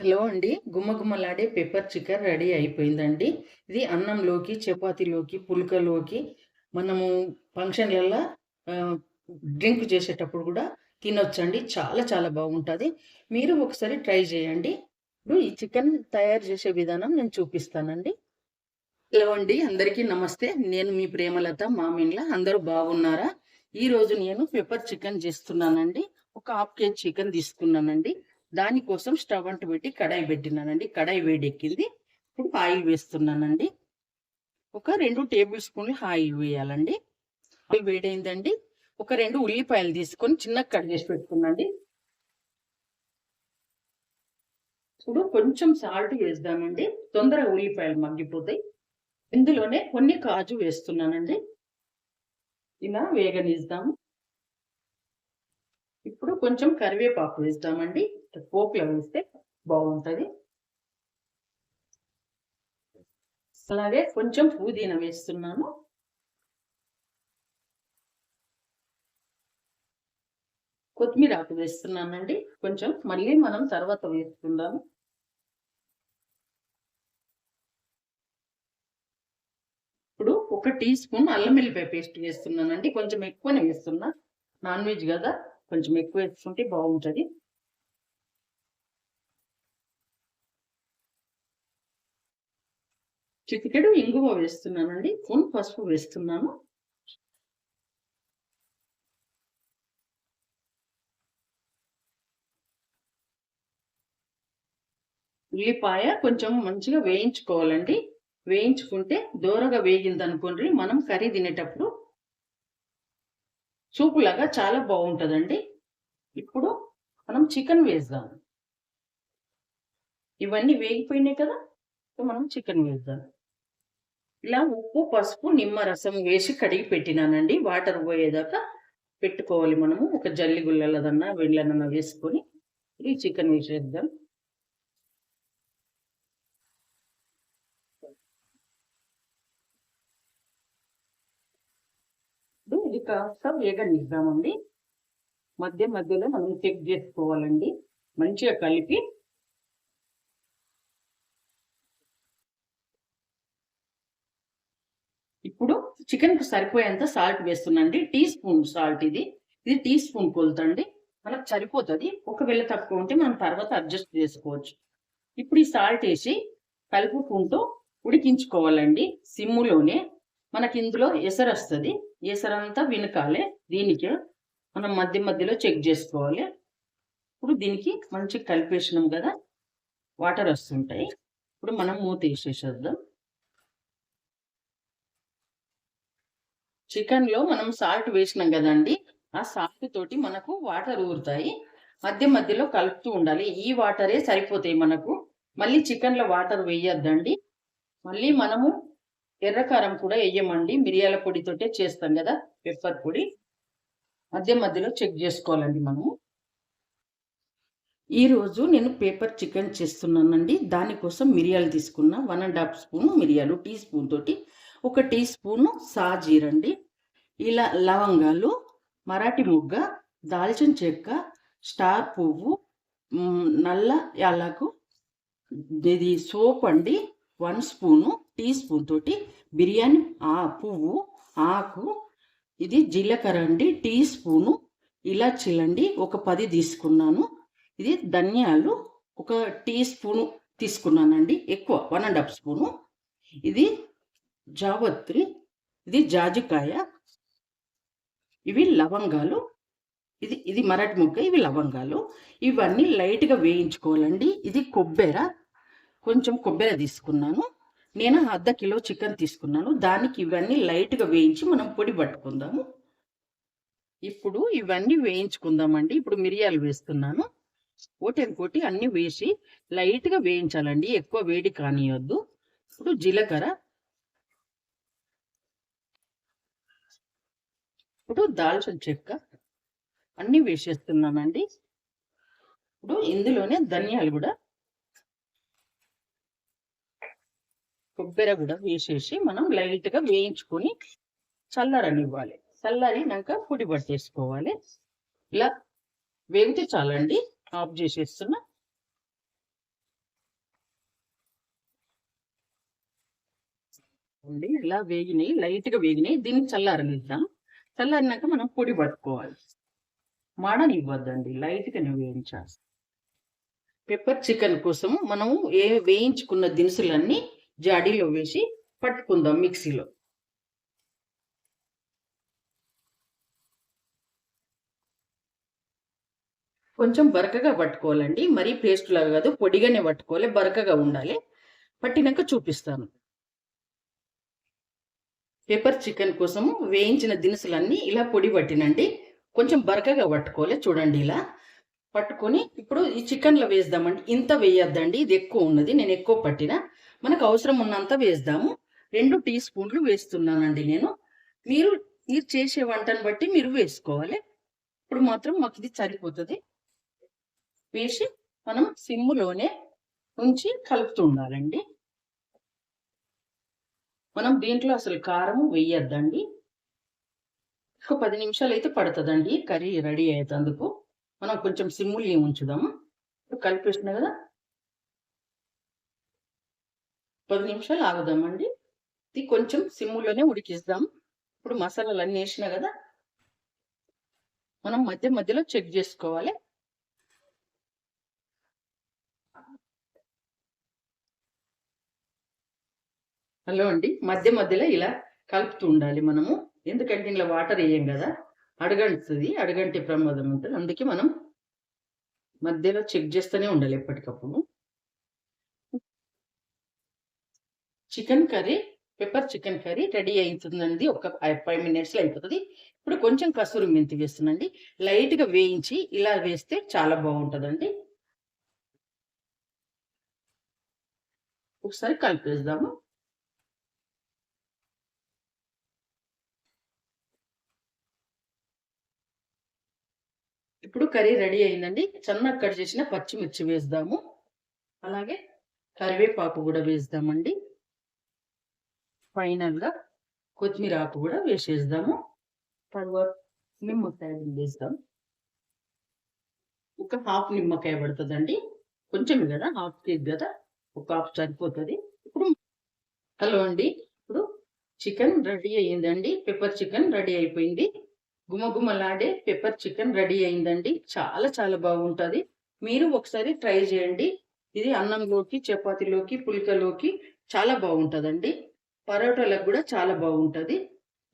Hello అండి. గుమ్మగుమ్మలాడే pepper chicken ready అయిపోయిందండి. ఇది అన్నంలోకి చపాతీలోకి పుల్కలోకి మనము ఫంక్షన్లలో డ్రింక్ చేసేటప్పుడు కూడా తినొచ్చండి. చాలా చాలా బాగుంటుంది. మీరు ఒకసారి ట్రై చేయండి. ఇప్పుడు ఈ చికెన్ తయారు చేసే విధానం నేను చూపిస్తానండి. హలో అండి. అందరికీ నమస్తే. నేను మీ ప్రేమలత మామిన్ల. అందరూ బాగున్నారా? ఈరోజు నేను పెప్పర్ చికెన్ చేస్తున్నానండి. ఒక హాఫ్ కేజీ చికెన్ తీసుకున్నానండి. దానికోసం స్టవ్ అంటు పెట్టి కడాయి పెట్టినానండి. కడాయి వేడెక్కింది. ఇప్పుడు ఆయిల్ వేస్తున్నానండి. ఒక రెండు టేబుల్ స్పూన్లు ఆయిల్ వేయాలండి. ఆయిల్ వేడైందండి. ఒక రెండు ఉల్లిపాయలు తీసుకొని చిన్నగా కట్ చేసి పెట్టుకున్నాండి ఇప్పుడు కొంచెం సాల్ట్ వేద్దామండి. తొందరగా ఉల్లిపాయలు మగ్గిపోతాయి. ఇందులోనే కొన్ని కాజు వేస్తున్నానండి. ఇలా వేగనిద్దాము. ఇప్పుడు కొంచెం కరివేపాకు వేస్తామండి. పోపులో వేస్తే బాగుంటుంది. అలాగే కొంచెం పుదీనా వేస్తున్నాను. కొత్తిమీర ఆకు వేస్తున్నానండి. కొంచెం మళ్ళీ మనం తర్వాత వేసుకుందాము. ఇప్పుడు ఒక టీ స్పూన్ అల్లం వెల్లిపాయ పేస్ట్ వేస్తున్నానండి. కొంచెం ఎక్కువనే వేస్తున్నా. నాన్ వెజ్ కదా. కొంచెం ఎక్కువ వేసుకుంటే బాగుంటుంది. చిటికెడు ఇంగువ వేస్తున్నానండి. స్పూన్ పసుపు వేస్తున్నాను. ఉల్లిపాయ కొంచెం మంచిగా వేయించుకోవాలండి. వేయించుకుంటే దూరగా వేగిందనుకోండి మనం కర్రీ తినేటప్పుడు సూపులాగా చాలా బాగుంటుందండి. ఇప్పుడు మనం చికెన్ వేద్దాం. ఇవన్నీ వేగిపోయినాయి కదా మనం చికెన్ వేద్దాం. ఇలా ఉప్పు పసుపు నిమ్మ రసం వేసి కడిగి పెట్టినానండి. వాటర్ పోయేదాకా పెట్టుకోవాలి మనము. ఒక జల్లి గుల్లలదన్నా వెళ్ళనన్నా వేసుకొని ఈ చికెన్ వేసేద్దాం ఇది కాస్త వేగనిద్దామండి మధ్య మధ్యలో మనం చెక్ చేసుకోవాలండి. మంచిగా కలిపి ఇప్పుడు చికెన్కి సరిపోయేంత సాల్ట్ వేస్తున్నాండి టీ స్పూన్ సాల్ట్ ఇది. ఇది టీ స్పూన్ కొలుతండి. మనకు సరిపోతుంది. ఒకవేళ తక్కువ ఉంటే మనం తర్వాత అడ్జస్ట్ చేసుకోవచ్చు. ఇప్పుడు ఈ సాల్ట్ వేసి కలుపుకుంటూ ఉడికించుకోవాలండి. సిమ్ములోనే మనకి ఇందులో ఎసరు వస్తుంది ఎసరంతా వినకాలి. దీనికి మనం మధ్య మధ్యలో చెక్ చేసుకోవాలి. ఇప్పుడు దీనికి మంచి కలిపేసినాం కదా. వాటర్ వస్తుంటాయి. ఇప్పుడు మనం మూత వేసేసేద్దాం చికెన్లో మనం సాల్ట్ వేసినాం కదండి. ఆ సాల్ట్ తోటి మనకు వాటర్ ఊరుతాయి. మధ్య మధ్యలో కలుపుతూ ఉండాలి. ఈ వాటరే సరిపోతాయి మనకు. మళ్ళీ చికెన్లో వాటర్ వేయొద్దండి. మళ్ళీ మనము ఎర్రకారం కూడా వేయమండి మిరియాల పొడితోటే చేస్తాం కదా పెప్పర్ పొడి. మధ్య మధ్యలో చెక్ చేసుకోవాలండి మనము. ఈరోజు నేను పేపర్ చికెన్ చేస్తున్నానండి. దానికోసం మిరియాలు తీసుకున్న. వన్ అండ్ హాఫ్ స్పూన్ మిరియాలు టీ స్పూన్ తోటి. ఒక టీ స్పూను సాజీరండి. ఇలా లవంగాలు మరాఠీ ముగ్గ దాల్చిన చెక్క స్టార్ పువ్వు నల్ల యాలకు ఇది సోప్ అండి. వన్ స్పూను టీ స్పూన్ తోటి బిర్యానీ ఆ పువ్వు ఆకు ఇది జీలకర్ర అండి టీ స్పూను ఇలాచీలండి ఒక పది తీసుకున్నాను. ఇది ధనియాలు ఒక టీ స్పూను తీసుకున్నానండి ఎక్కువ వన్ అండ్ హాఫ్ స్పూను. ఇది జావత్రి ఇది జాజికాయ ఇవి లవంగాలు ఇది ఇది మరాఠీ ముక్క ఇవి లవంగాలు. ఇవన్నీ లైట్గా వేయించుకోవాలండి. ఇది కొబ్బెర కొంచెం కొబ్బరి తీసుకున్నాను. నేను అర్ధ కిలో చికెన్ తీసుకున్నాను. దానికి ఇవన్నీ లైట్గా వేయించి మనం పొడి పట్టుకుందాము. ఇప్పుడు ఇవన్నీ వేయించుకుందామండి. ఇప్పుడు మిరియాలు వేస్తున్నాను. కోటి అన్నీ వేసి లైట్గా వేయించాలండి. ఎక్కువ వేడి కానియొద్దు. ఇప్పుడు జీలకర్ర. ఇప్పుడు దాల్చిన చెక్క అన్నీ వేసేస్తున్నానండి. ఇప్పుడు ఇందులోనే ధనియాలు కూడా కొబ్బరి కూడా వేసేసి మనం లైట్గా వేయించుకొని చల్లరనివ్వాలి. చల్లారినాక పొడి పట్టేసుకోవాలి. ఇలా వేగితే చాలండి. ఆఫ్ చేసేస్తున్నా. ఇలా వేగినాయి లైట్గా వేగినాయి. దీన్ని చల్లారనిద్దాం. చల్లారినాక మనం పొడి పట్టుకోవాలి. మాడని ఇవ్వద్దండి లైట్గానే వేయించాలి. పెప్పర్ చికెన్ కోసం మనం ఏ వేయించుకున్న దినుసులన్నీ జాడీలో వేసి పట్టుకుందాం మిక్సీలో. కొంచెం బరకగా పట్టుకోవాలండి. మరీ పేస్ట్ లాగా కాదు పొడిగానే పట్టుకోవాలి బరకగా ఉండాలి. పట్టినాక చూపిస్తాను. పెప్పర్ చికెన్ కోసము వేయించిన దినుసులన్నీ ఇలా పొడి పట్టినండి. కొంచెం బరకగా పట్టుకోవాలి చూడండి ఇలా. పట్టుకొని ఇప్పుడు ఈ చికెన్లో వేద్దామండి. ఇంత వేయొద్దండి ఇది ఎక్కువ ఉన్నది నేను ఎక్కువ పట్టిన. మనకు అవసరం ఉన్నంత వేద్దాము రెండు టీ స్పూన్లు వేస్తున్నానండి నేను. మీరు మీరు చేసే వంటను బట్టి మీరు వేసుకోవాలి. ఇప్పుడు మాత్రం మాకు ఇది సరిపోతుంది. వేసి మనం సిమ్ములోనే ఉంచి కలుపుతూ ఉండాలండి. మనం దీంట్లో అసలు కారం వేయద్దండి. ఒక పది నిమిషాలు అయితే పడుతుందండి. కర్రీ రెడీ అయ్యేందుకు మనం కొంచెం సిమ్ములు ఉంచుదాము. ఇప్పుడు కలిపేసినా కదా పది నిమిషాలు ఆగుదామండి ఇది కొంచెం సిమ్ములోనే ఉడికిస్తాం. ఇప్పుడు మసాలాలు అన్నీ వేసినా కదా మనం మధ్య మధ్యలో చెక్ చేసుకోవాలి. హలో అండి మధ్య మధ్యలో ఇలా కలుపుతూ ఉండాలి మనము. ఎందుకంటే ఇలా వాటర్ వేయం కదా అడగంటుంది అడగంటే ప్రమాదం ఉంటుంది. అందుకే మనం మధ్యలో చెక్ చేస్తూనే ఉండాలి ఎప్పటికప్పుడు. Chicken curry pepper chicken curry ready అవుతుందండి. ఒక ఫైవ్ మినిట్స్లో అయిపోతుంది. ఇప్పుడు కొంచెం కసూరి మెంతి వేస్తుందండి లైట్గా వేయించి ఇలా వేస్తే చాలా బాగుంటుందండి. ఒకసారి కలిపేద్దాము. ఇప్పుడు కర్రీ రెడీ అయిందండి. సన్నగా కట్ చేసిన పచ్చిమిర్చి వేద్దాము. అలాగే కరివేపాకు కూడా వేద్దామండి. ఫైనల్గా కొత్తిమీర ఆకు కూడా వేసేద్దాము. తర్వాత నిమ్మకాయ వేద్దాం ఒక హాఫ్ నిమ్మకాయ పడుతుందండి. కొంచెం కదా హాఫ్ కేక్ కదా ఒక హాఫ్ సరిపోతుంది. ఇప్పుడు హలో అండి ఇప్పుడు చికెన్ రెడీ అయ్యిందండి. పెప్పర్ చికెన్ రెడీ అయిపోయింది. గుమగుమలాడే పెప్పర్ చికెన్ రెడీ అయిందండి చాలా చాలా బాగుంటుంది. మీరు ఒకసారి ట్రై చేయండి. ఇది అన్నంలోకి చపాతీలోకి పులికలోకి చాలా బాగుంటుందండి. పరోటాలకు కూడా చాలా బాగుంటుంది.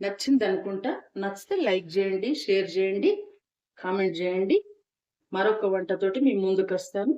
నచ్చింది అనుకుంటా నచ్చితే లైక్ చేయండి షేర్ చేయండి కామెంట్ చేయండి. మరొక వంటతోటి మీ ముందుకు వస్తాను